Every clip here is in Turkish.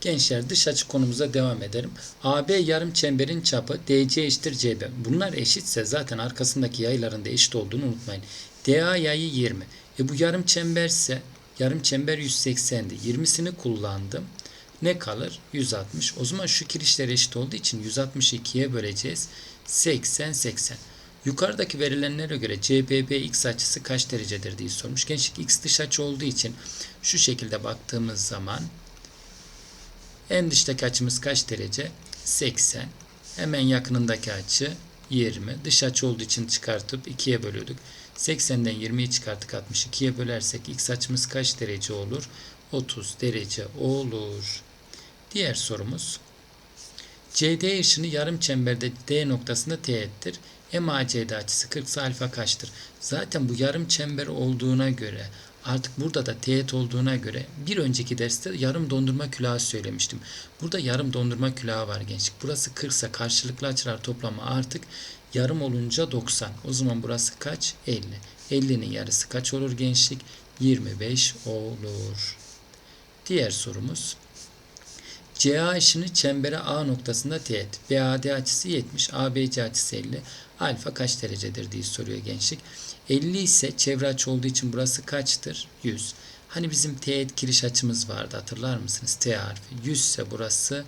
Gençler dış açı konumuza devam edelim. AB yarım çemberin çapı DC eşittir CB. Bunlar eşitse zaten arkasındaki yayların da eşit olduğunu unutmayın. DA yayı 20. E bu yarım çemberse yarım çember 180'di. 20'sini kullandım. Ne kalır? 160. O zaman şu kirişler eşit olduğu için 162'ye böleceğiz. 80 80. Yukarıdaki verilenlere göre CBB x açısı kaç derecedir diye sormuş. Gençlik x dış açı olduğu için şu şekilde baktığımız zaman en dıştaki açımız kaç derece? 80. Hemen yakınındaki açı 20. Dış açı olduğu için çıkartıp 2'ye bölüyorduk. 80'den 20'yi çıkarttık 62'ye bölersek x açımız kaç derece olur? 30 derece olur. Diğer sorumuz. CD ışını yarım çemberde D noktasında teğettir. MACD açısı 40 ise alfa kaçtır? Zaten bu yarım çember olduğuna göre artık burada da teğet olduğuna göre bir önceki derste yarım dondurma külahı söylemiştim. Burada yarım dondurma külahı var gençlik. Burası 40 ise karşılıklı açılar toplamı artık yarım olunca 90. O zaman burası kaç? 50. 50'nin yarısı kaç olur gençlik? 25 olur. Diğer sorumuz. CA ışını çembere A noktasında teğet. BAD açısı 70, ABC açısı 50. Alfa kaç derecedir diye soruyor gençlik. 50 ise çevre açı olduğu için burası kaçtır? 100. Hani bizim teğet kiriş açımız vardı hatırlar mısınız? T harfi. 100 ise burası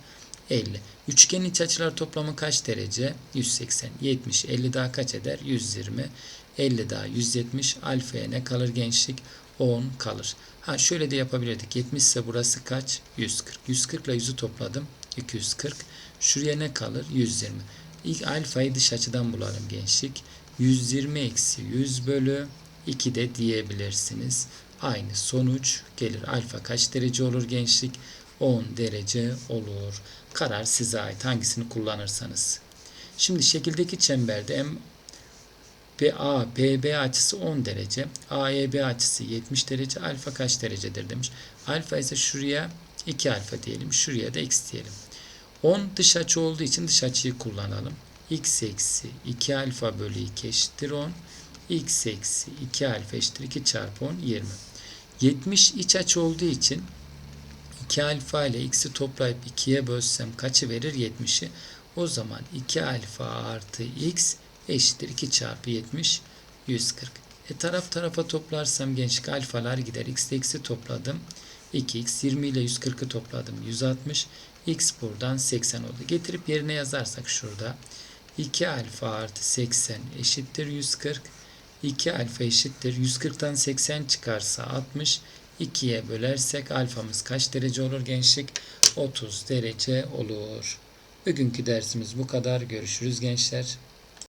50. Üçgenin iç açılar toplamı kaç derece? 180. 70. 50 daha kaç eder? 120. 50 daha 170. Alfaya ne kalır gençlik? 10 kalır. Ha şöyle de yapabilirdik. 70 ise burası kaç? 140. 140 ile 100'ü topladım. 240. Şuraya ne kalır? 120. İlk alfayı dış açıdan bulalım gençlik. 120 eksi 100 bölü 2 de diyebilirsiniz. Aynı sonuç gelir. Alfa kaç derece olur gençlik? 10 derece olur. Karar size ait. Hangisini kullanırsanız. Şimdi şekildeki çemberde M PA, PB açısı 10 derece. AEB açısı 70 derece. Alfa kaç derecedir demiş. Alfa ise şuraya 2 alfa diyelim. Şuraya da x diyelim. 10 dış açı olduğu için dış açıyı kullanalım. x eksi 2 alfa bölü 2 eşittir 10. x eksi 2 alfa eşittir 2 çarpı 10 20. 70 iç açı olduğu için 2 alfa ile x'i toplayıp 2'ye bölsem kaçı verir? 70'i. O zaman 2 alfa artı x eşittir 2 çarpı 70 140. E taraf tarafa toplarsam gençlik alfalar gider. X x'i topladım. 2x 20 ile 140'ı topladım. 160. X buradan 80 oldu. Getirip yerine yazarsak şurada 2 alfa artı 80 eşittir 140. 2 alfa eşittir. 140'tan 80 çıkarsa 60. 2'ye bölersek alfamız kaç derece olur gençlik? 30 derece olur. Bugünkü dersimiz bu kadar. Görüşürüz gençler.